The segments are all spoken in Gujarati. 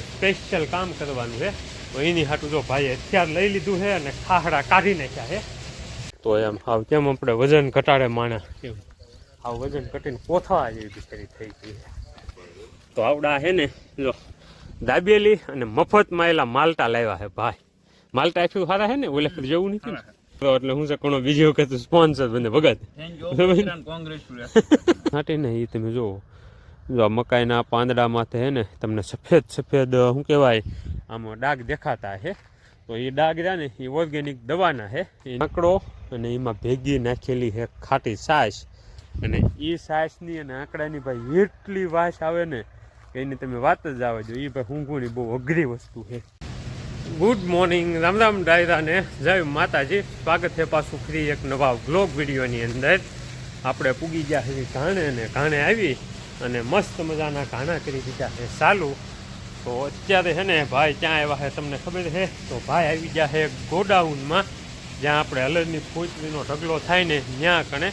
સ્પેશિયલ કામ કરવાનું છે. તો એની હાટું જો ભાઈએ હથિયાર લઈ લીધું છે અને ખાહડા કાઢી નાખ્યા છે. તો એમ હાવ કેમ આપણે વજન ઘટાડે માણે કેમ? હાવ વજન ઘટીને પોથવા જેવી બિચારી થઈ ગઈ તો આવડા છે ને જો દાબેલી અને મફતમાં એલા માલટા લાવ્યા છે ભાઈ. માલટા આપ્યું સારા છે ને? ઓલે જેવું નથી ને? એટલે હું છે કોનો બીજી વખત સ્પોન્સર બને ભગત. હાટી ને એ તમે જુઓ. જો મકાઈના પાંદડામાંથી હે ને, તમને સફેદ સફેદ શું કહેવાય, આમાં ડાઘ દેખાતા હે. તો એ ડાઘ રહ્યા ને એ ઓર્ગેનિક દવાના છે એ આંકડો અને એમાં ભેગી નાખેલી હે ખાટી છાશ અને એ છાશની અને આંકડાની ભાઈ એટલી વાસ આવે ને કે એની તમે વાત જ આવે જો એ ભાઈ ઊંઘુની બહુ અઘરી વસ્તુ છે ગુડ મોર્નિંગ રામ રામ ડાયરાને. જય માતાજી. સ્વાગત છે પાછું ફ્રી એક નવા બ્લોગ વિડીયોની અંદર. આપણે પૂગી ગયા છે ઘાણે ને ઘાણે આવી. અને મસ્ત મજાના ઘાણા કરી દીધા છે. સાલું, તો અત્યારે છે ને ભાઈ ક્યાં આવ્યા છે તમને ખબર છે? તો ભાઈ આવી ગયા છે ગોડાઉનમાં, જ્યાં આપણે હલરની ફૂચરીનો ઢગલો થાય ને ત્યાં કણે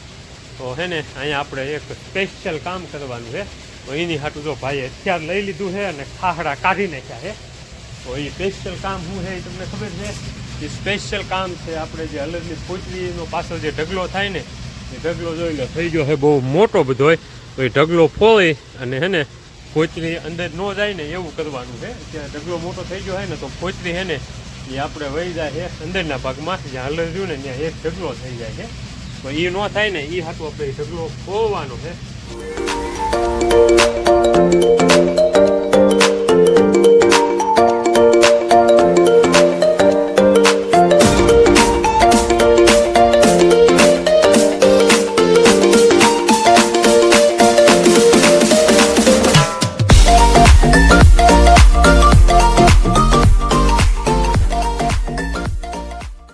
તો છે ને અહીંયા આપણે એક સ્પેશિયલ કામ કરવાનું છે. તો એની હાટું જો ભાઈએ અત્યારે લઈ લીધું છે અને ખાહડા કાઢી નાખ્યા છે. તો એ સ્પેશિયલ કામ શું છે એ તમને ખબર છે? એ સ્પેશિયલ કામ છે આપણે જે હલરની ફૂચરીનો પાછળ જે ઢગલો થાય ને, એ ઢગલો જોઈ લો, થઈ ગયો છે બહુ મોટો બધો. હોય એ ઢગલો ફોળી અને હે ને ફોચરી અંદર ન જાય ને એવું કરવાનું છે. ત્યાં ઢગલો મોટો થઈ ગયો હોય ને તો કોચરી હે ને એ આપણે વહી જાય છે અંદરના ભાગમાં. જ્યાં હલર રહ્યું ને ત્યાં એક ઢગલો થઈ જાય છે. તો એ ન થાય ને એ હાટું આપણે ઢગલો ખોવાનો છે.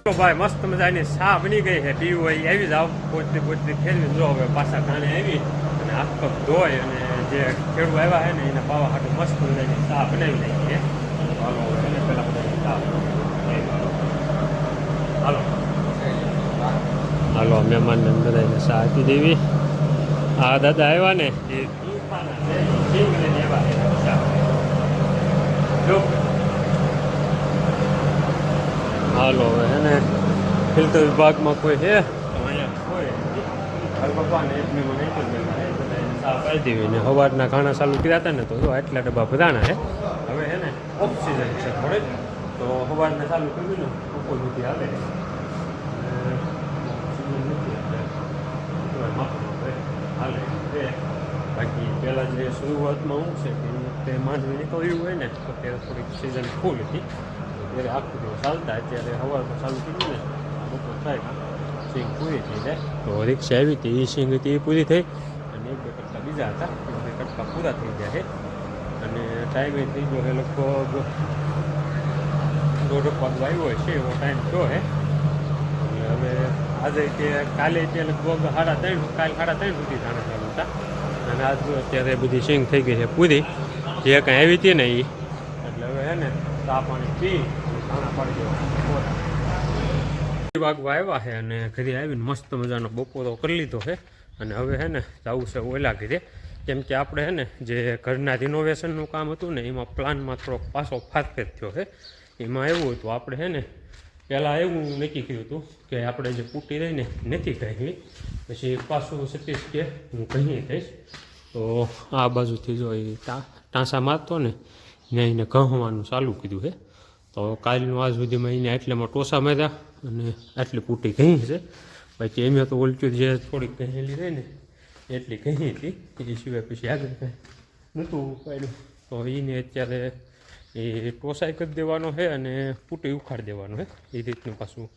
તો ભાઈ, મસ્ત મજાની શા બની ગઈ છે? પીવું હોય આવી જાવ પોચતી પોચતી ફેરવી જો હવે પાછા ઘાણે આવી અને હાથ પગ ધોય અને જે ખેડૂત આવ્યા છે ને, એના પાવા હાટું મસ્ત મજાની શા બનાવી લઈ છે. હાલો એને પહેલા બધાની શા હાલો. હાલો, મહેમાનને બધાને શા આપી દેવી. આ દાદા આવ્યા ને, એ હાલો ફિલ્ટર વિભાગમાં કોઈ છે તો બધાને સવારના ખાણા ચાલુ કર્યા હતા ને તો જો આટલા ડબ્બા ભરાણા છે હવે હે ને ઓફ સિઝન છે થોડે તો સવારને ચાલુ કર્યું ને બપોર સુધી હવે હાલે બાકી પહેલાં જે શરૂઆતમાં હું છે કે એ વખતે માંડવી નીકળ્યું હોય ને તો ત્યારે થોડીક સિઝન ફૂલ હતી ત્યારે આખું દિવસ ચાલતા અત્યારે સવારમાં ચાલુ કર્યું ને થાય સિંગ પૂરી થઈ જાય તો રિક્ષા આવી હતી એ સિંગ હતી એ પૂરી થઈ અને એક બે કટકા બીજા હતા એ બે કટકા પૂરા થઈ ગયા છે અને ટાઈમે થઈ ગયો એ લોકો દોઢ પગ આવ્યો છે એવો ટાઈમ થયો હે એટલે હવે આજે કે કાલે તે લગભગ સાડા ત્રણ કાલે સાડા ત્રણ સુધી જાણે ચાલુ હતા અને આજ અત્યારે બધી સિંગ થઈ ગઈ છે પૂરી જે કાંઈ આવી હતી ને એ એટલે હવે હે ને ચા પાણી પી ખાણા પાડી દેવા વાગવા આવ્યા છે અને ઘરે આવીને મસ્ત મજાનો બપોરો કરી લીધો છે. અને હવે છે ને જવું છે ઓલા ઘરે. કેમ કે આપણે છે ને જે ઘરના રિનોવેશનનું કામ હતું ને, એમાં પ્લાનમાં થોડોક પાછો ફાતફેત થયો છે. એમાં એવું હતું, આપણે છે ને પહેલાં એવું નક્કી કર્યું હતું કે આપણે જે પૂટી રહીને નથી કહેવી પછી પાછું સતીશ કે, હું કહીએ કહીશ તો આ બાજુથી જો એ ટાંસા મારતો ને ને એને કહવાનું ચાલુ કીધું છે. તો કાલનું આજ સુધીમાં એને એટલેમાં ટોસા માર્યા. અને આટલી પૂટી કહી છે. બાકી એમ તો ઓલચું જે થોડીક કહેલી રહી ને, એટલી કહી હતી, એ સિવાય પછી આગળ કંઈ નહોતું ઉપાડ્યું. તો એને અત્યારે એ ટોસાઈ કરી દેવાનો છે અને પૂટી ઉખાડી દેવાનો છે. એ રીતનું પાછું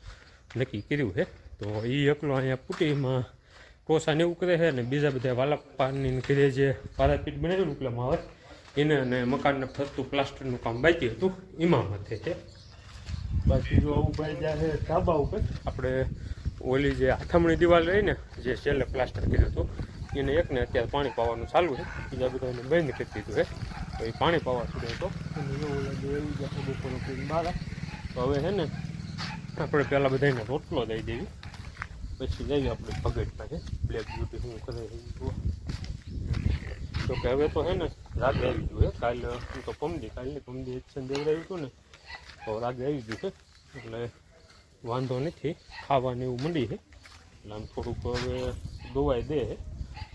નક્કી કર્યું છે. તો એ એકલો અહીંયા પૂટીમાં ટોસાને એવું કરે છે અને બીજા બધા વાલાપાની ઘરે જે પારાપીટ બનાવેલું ઉપલામાં આવે એને અને મકાનને ફરતું પ્લાસ્ટરનું કામ બાકી હતું. એમાં મથે છે. બાકી જો ઉભાઈ જાય ધાબા ઉપર. આપણે ઓલી જે આથમણી દિવાલ રહી ને, જે છેલ્લે પ્લાસ્ટર કર્યું હતું, એને એકને અત્યારે પાણી પાવાનું ચાલુ છે. બીજા બધાને બંધ કરી દીધું છે. તો એ પાણી પાવા સુધી હતો અને એવું લાગે એવું જ આપણે બપોર તો હવે છે ને, આપણે પહેલાં બધાને રોટલો દઈ દેવી. પછી જઈએ આપણે ભગત પાસે. બ્લેક બ્યુટી શું કરે તો કે હવે તો છે ને રાત આવી હે કાલ, હું તો પમદી કાલની પમદી એક્શન દેવડાવ્યું હતું ને તો આવી ગયું છે. એટલે વાંધો નથી. ખાવાને એવું મળી છે. એટલે આમ થોડુંક હવે દોવાઈ દે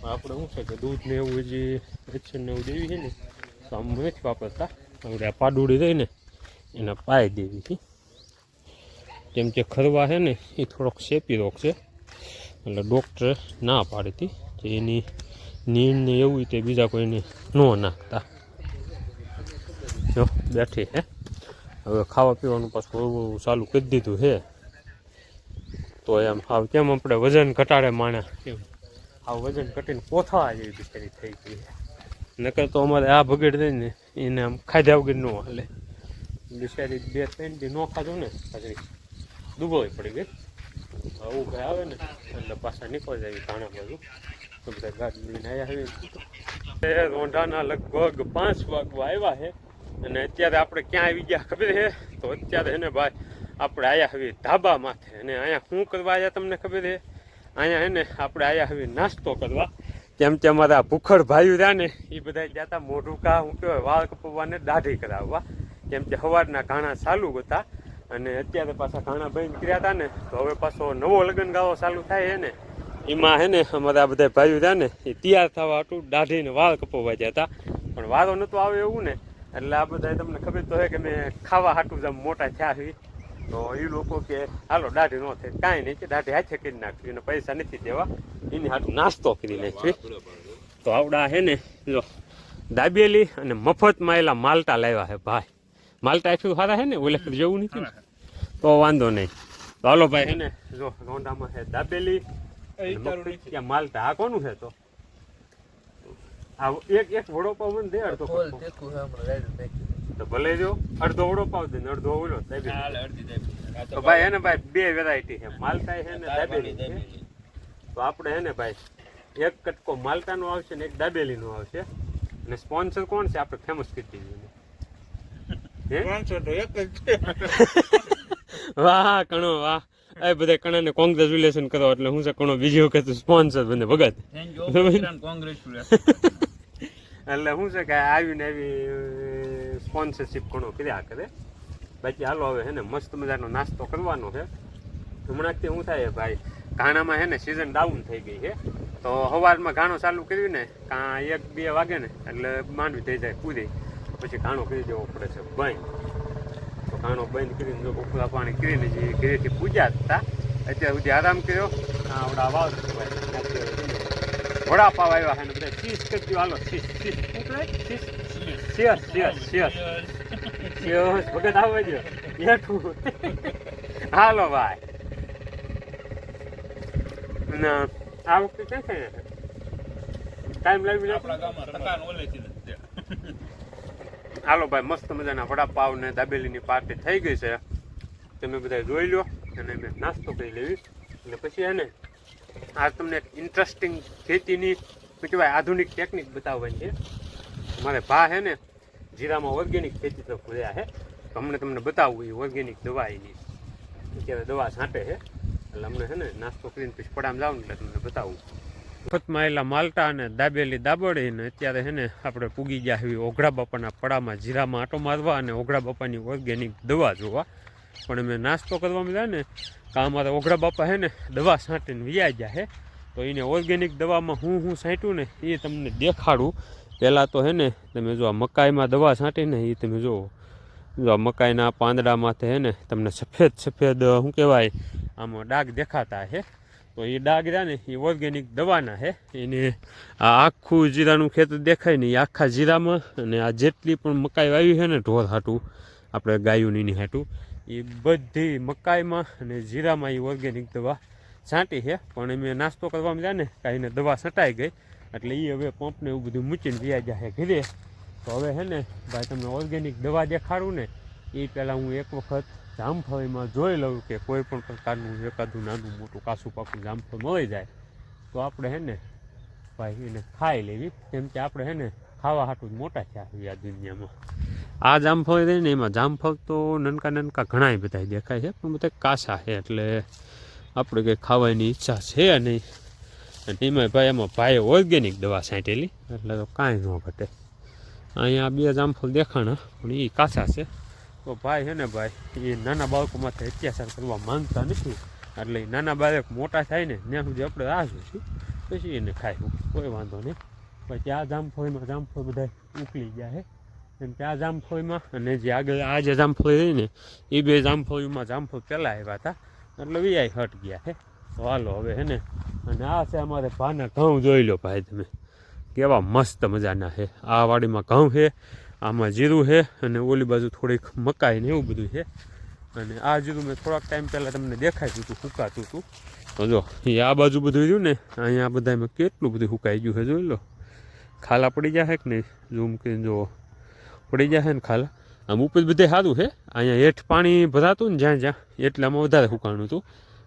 આપણે શું છે કે દૂધ ને એવું જે એક્શન ને એવું દેવી છે ને, તો આમ નથી વાપરતા. આપણે આ પાડુડી રહીને એને પાઈ દેવી છે. કેમ કે ખરવા છે ને, એ થોડોક શેપી રોગ છે. એટલે ડૉક્ટરે ના પાડી હતી કે એની નીણ ને એવું તે બીજા કોઈને ન નાખતા. જો, બેઠી હે. હવે ખાવા પીવાનું પાછું એવું ચાલુ કરી દીધું છે. તો એમ હાવ કેમ આપણે વજન ઘટાડે માણસ કેમ? આ વજન ઘટીને પોથવા જેવી બિચારી થઈ ગઈ નકર તો અમારે આ બગડ થઈ ને, એને આમ ખાધા વગર ન હાલે. બિચારી બે ત્રણ દી ન ખાધું ને હાજરી દુબોળી પડી ગઈ. આવું કંઈ આવે ને, એટલે પાછા નીકળી જાય ઘણા બાજુ. તો બધા ગાડી લઈને આવ્યા હવે રોંઢાના લગભગ પાંચ વાગવા આવ્યા છે. અને અત્યારે આપણે ક્યાં આવી ગયા ખબર છે? તો અત્યારે એને ભાઈ, આપણે આયા હવે ધાબા માથે. અને અહીંયા શું કરવા આવ્યા તમને ખબર છે? અહીંયા એને આપણે આયા હવે નાસ્તો કરવા. કેમ કે અમારા ભૂખડ ભાઈઓ રહ્યા ને, એ બધા ગયા હતા મોઢું કા શું કહેવાય, વાળ કપવાને દાઢી કરાવવા. કેમ કે સવારના ઘાણા ચાલુ હતા. અને અત્યારે પાછા ઘાણા બંધ કર્યા હતા ને, તો હવે પાછો નવો લગ્ન ગાવો ચાલુ થાય ને. એમાં હે ને અમારા બધા ભાઈઓ રહ્યા ને, એ તૈયાર થવા હતું દાઢીને વાળ કપવા ગયા હતા પણ વારો નહોતો આવે એવું ને એટલે આ બધા તમને ખબર તો હોય કે મેં ખાવા હાટું જ મોટા થયા હોય તો એ લોકો કે હાલો દાઢી ન થાય. કાંઈ નહીં કે દાઢી હાથે કરી નાખ્યું એને પૈસા નથી દેવા. એની હાટું નાસ્તો કરી નાખવી. તો આવડા હે ને જો દાબેલી અને મફતમાં એલા માલટા લાવ્યા છે ભાઈ. માલટા આપ્યું સારા હે ને ઓલે જેવું જવું નથી તો વાંધો નહીં. તો હાલો ભાઈ હે ને જો રોંડામાં છે દાબેલી અને માલટા આ કોનું છે તો? આ એક એક વડોપાવ મને દે અડધો ફૂલ તીખું છે હમણાં રેડી નાખી તો ભલે જો અડધો વડોપાવ દે અડધો ઓલો દાબેલી હાલ અડધી દાબેલી. તો ભાઈ હે ને ભાઈ બે વેરાયટી છે. માલતા છે ને દાબેલી તો આપણે હે ને ભાઈ એક કટકો માલટાનો આવશે ને એક દાબેલીનો આવશે. અને સ્પોન્સર કોણ છે? આપણે ફેમસ કરી દઈએ. એને. હે? પાંચસો તો એક જ છે. વાહ કણો વાહ. એ બધા કણાને કોંગ્રેચ્યુલેશન કરો એટલે હું છે કણો બીજી વખત સ્પોન્સર બને. ભગત. congratulations. એટલે શું છે કે આવીને આવી સ્પોન્સરશિપ ઘણો કર્યા કરે. બાકી હાલો હવે હે ને, મસ્ત મજાનો નાસ્તો કરવાનો છે. હમણાંથી શું થાય, ભાઈ, ઘાણામાં હે ને સિઝન ડાઉન થઈ ગઈ છે. તો સવારમાં ઘાણો ચાલુ કર્યું ને, કાં એક, બે વાગે ને, એટલે માંડવી થઈ જાય કૂદી પછી ઘાણો કરી દેવો પડે છે, બંધ. તો ઘાણો બંધ કરીને જો બપોરા પાણી કરીને જે ઘરેથી પૂજા હતા, અત્યાર સુધી આરામ કર્યો. આવડા વાવ વડાપાવ આવ્યા છે બધા. શીશ કરજો હાલો ચીસ ચીઝ શું કહેવાય શિયર શિયર શિયર શિયર ભગત આવજો આવે હાલો ભાઈ. ના આ વખતે ક્યાં છે ટાઈમ લાવી. હાલો ભાઈ મસ્ત મજાના વડાપાવ ને દાબેલીની પાર્ટી થઈ ગઈ છે. તમે બધા જોઈ લો. અને મેં નાસ્તો કરી લેવી. અને પછી એને આ તમને ઇન્ટરેસ્ટિંગ ખેતીની, શું કહેવાય, આધુનિક ટેકનિક બતાવવાની છે. મારે ભા છે ને, જીરામાં ઓર્ગેનિક ખેતી તો ખોલ્યા છે તો અમને તમને બતાવવું એ ઓર્ગેનિક દવા એની અત્યારે દવા છાંટે છે એટલે અમને છે ને, નાસ્તો કરીને પછી પડામ જાવ એટલે તમને બતાવું. મફતમાં એલા માલટા અને દાબેલી દાબડીને અત્યારે છે ને, આપણે પૂગી ગયા એવી ઓઘડા બાપાના પડામાં જીરામાં આટો મારવા અને ઓઘડા બાપાની ઓર્ગેનિક દવા જોવા. પણ અમે નાસ્તો કરવા મળ્યા ને કાં અમારા ઓઘડા બાપા હે ને દવા છાંટીને વ્યાઈ ગયા હે. તો એને ઓર્ગેનિક દવામાં હું હું છાંટ્યું ને એ તમને દેખાડું. પહેલાં તો હે ને, તમે જો આ મકાઈમાં દવા છાંટીને, એ તમે જુઓ જો આ મકાઈના પાંદડામાંથી હે ને તમને સફેદ સફેદ, શું કહેવાય, આમાં ડાઘ દેખાતા હે. તો એ ડાઘ રહ્યા ને, એ ઓર્ગેનિક દવાના હે. એને આ આખું જીરાનું ખેતર દેખાય ને, એ આખા જીરામાં, અને આ જેટલી પણ મકાઈ વાવી છે ને ઢોર હાટું, આપણે ગાયું નીની હાટું એ બધી મકાઈમાં અને જીરામાં એ ઓર્ગેનિક દવા છાંટી છે. પણ અમે નાસ્તો કરવા મળ્યા ને કાંઈને દવા છંટાઈ ગઈ. એટલે એ હવે પંપને એવું બધું મૂકીને વ્યા જાય ઘરે. તો હવે હે ને ભાઈ તમને ઓર્ગેનિક દવા દેખાડું ને એ પહેલાં હું એક વખત જામફળીમાં જોઈ લઉં કે કોઈ પણ પ્રકારનું એકાદું નાનું મોટું કાસું પાકું જામફળ મળી જાય. તો આપણે હે ને ભાઈ એને ખાઈ લેવી. કેમ કે આપણે હે ને ખાવા હાટું જ મોટા થયા આ દુનિયામાં. આ જામફળ રહે ને એમાં જામફળ તો નનકા નનકા ઘણાય બધા દેખાય છે, પણ બધા કાસા છે એટલે આપણે કંઈ ખાવાની ઈચ્છા છે નહીં. અને એમાં ભાઈ એમાં ભાઈ ઓર્ગેનિક દવા છાંટેલી, એટલે તો કાંઈ ન ઘટે. અહીંયા બે જામફળ દેખાણા, પણ એ કાચા છે. તો ભાઈ છે ને ભાઈ એ નાના બાળકો માથે અત્યાચાર કરવા માંગતા નથી. એટલે એ નાના બાળક મોટા થાય ને, ત્યાં સુધી આપણે રાહ જોઈશું. પછી એને ખાઈશું કોઈ વાંધો નહીં. પછી આ જામફળમાં જામફળ બધા ઉકલી ગયા છે. કે આ જામફળીમાં અને જે આગળ આ જે જામફળી રહી ને એ બે જામફળીમાં જામફળ પહેલાં આવ્યા હતા. એટલે વીઆઈ હટ ગયા છે તો હાલો હવે હે ને. અને આ છે અમારે ભાના ઘઉં જોઈ લો ભાઈ તમે. કેવા મસ્ત મજાના છે આ વાડીમાં ઘઉં છે આમાં જીરું છે અને ઓલી બાજુ થોડીક મકાઈ ને એવું બધું છે અને આ જીરું મેં થોડાક ટાઈમ પહેલાં તમને દેખાડ્યું હતું સુકાતું હતું. તો જો એ આ બાજુ બધું રહ્યું ને, અહીંયા બધામાં કેટલું બધું સુકાઈ ગયું છે જોઈ લો. ખાલા પડી જાય કે નહીં? ઝૂમ કરીને જુઓ. પડી જાય ને ખાલા. આમ ઉપર બધે સારું છે. અહીંયા હેઠ પાણી ભરાતું ને જ્યાં જ્યાં. એટલામાં વધારે સુકાણું હતું.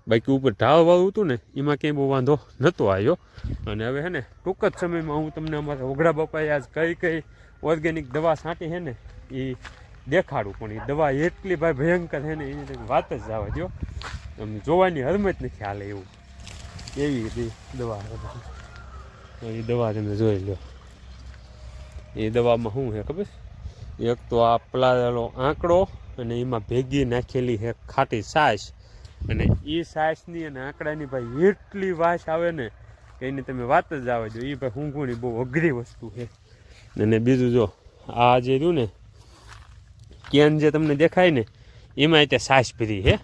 બાકી ઉપર ઢાળવાળું હતું ને, એમાં ક્યાંય બહુ વાંધો નહોતો આવ્યો. અને હવે છે ને, ટૂંક જ સમયમાં હું તમને અમારા ઓગડા બાપાએ આજ કઈ કઈ ઓર્ગેનિક દવા છાંટી છે ને, એ દેખાડું. પણ એ દવા એટલી ભાઈ ભયંકર છે ને, એની વાત જ જવા દો આમ જોવાની હરમત નથી હાલે એવું. એવી રીતે દવા છે એ દવા તમે જોઈ લો. એ દવામાં શું છે ખબર? છે? એક તો આ પલાળેલો આંકડો અને એમાં ભેગી નાખેલી છે ખાટી છાશ અને એ છાશની અને આંકડાની ભાઈ એટલી વાસ આવે ને કે એની તમે વાત જ આવે જો એ ભાઈ ઊંઘુની બહુ અઘરી વસ્તુ છે. અને બીજું જો, આ જે રહ્યું ને, કેન જે તમને દેખાય ને, એમાં તે છાશ ભરી છે.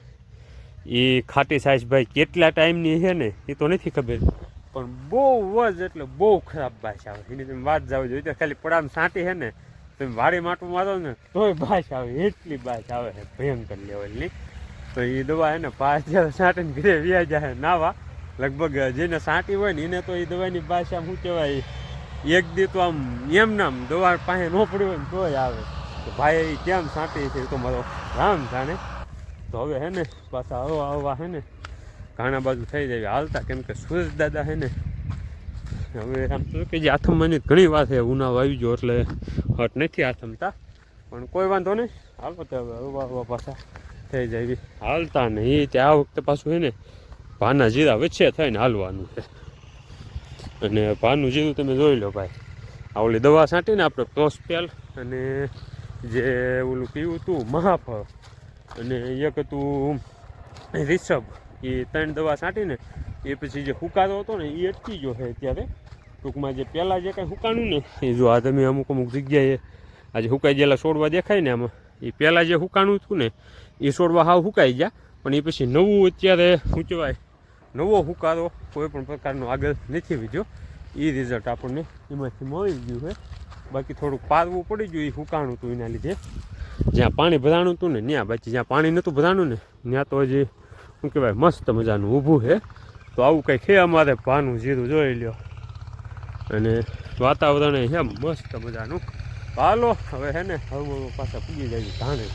એ ખાટી છાશ ભાઈ કેટલા ટાઈમની છે ને, એ તો નથી ખબર. પણ બહુ જ એટલે બહુ ખરાબ ભાષા આવે એની તમે વાત જાવ જોઈએ ખાલી પડામ સાંટી છે ને તમે વાડી માટું મારો ને, તોય ભાષ આવે, એટલી ભાષ આવે છે ભયંકર લેવલની તો એ દવા એને પાંચ હજાર સાંટીને ઘરે વ્યાજ જાય નાવા. લગભગ જેને સાંટી હોય ને એને તો એ દવાની ભાષા શું કહેવાય? એક દી તો આમ, એમ નામ દવા પાસે ન પડ્યું હોય ને તોય આવે. તો ભાઈ એ કેમ સાંટી છે? તો મારો રામ જાણે. તો હવે હે ને, પાછા આવવા આવવા હે ને, ઘણા બાજુ થઈ જાય. હાલતા કેમ કે સુરેશ દાદા હે ને હવે આમ તો કે જે આથમવાની ઘણી વાત છે ઉનાવ આવી ગયો એટલે હટ નથી આથમતા. પણ કોઈ વાંધો નહીં. હાલો તો હવે આવવા આવવા પાછા થઈ જાય હાલતા નહીં. તે આ વખતે પાછું છે ને, ભાના જીરા વચ્ચે થઈને હાલવાનું છે. અને ભાનું જીરું તમે જોઈ લો ભાઈ. આ ઓલી દવા છાંટીને આપણે પ્રોસ્પેલ અને જે ઓલું પીવું હતું મહાફળ અને એક હતું રિષભ. એ ત્રણ દવા છાંટીને એ પછી જે હુકારો હતો ને, એ અટકી ગયો છે અત્યારે. ટૂંકમાં જે પહેલાં જે કાંઈ હુકાણું ને, એ જો આ તમે અમુક અમુક જગ્યાએ આજે હુકાઈ ગયેલા છોડવા દેખાય ને આમાં. એ પહેલાં જે હુકાણું હતું ને, એ છોડવા હાવ હુકાઈ ગયા, પણ એ પછી નવું અત્યારે શું કહેવાય નવો હુકારો કોઈ પણ પ્રકારનો આગળ નથી વિધ્યો. એ રિઝલ્ટ આપણને એમાંથી મળી ગયું છે. બાકી થોડુંક પારવું પડી ગયું એ હુકાણું હતું એના લીધે. જ્યાં પાણી ભરાણું હતું ને, ત્યાં બાકી જ્યાં પાણી નહોતું ભરાણું ને, ત્યાં તો હજી, શું કહેવાય, મસ્ત મજાનું ઊભું છે. તો આવું કંઈ છે અમારે? પાનું જીરું જોઈ લ્યો. અને વાતાવરણ છે મસ્ત મજાનું. હાલો હવે હે ને હવે પાછા પૂજી જાય ધાણે.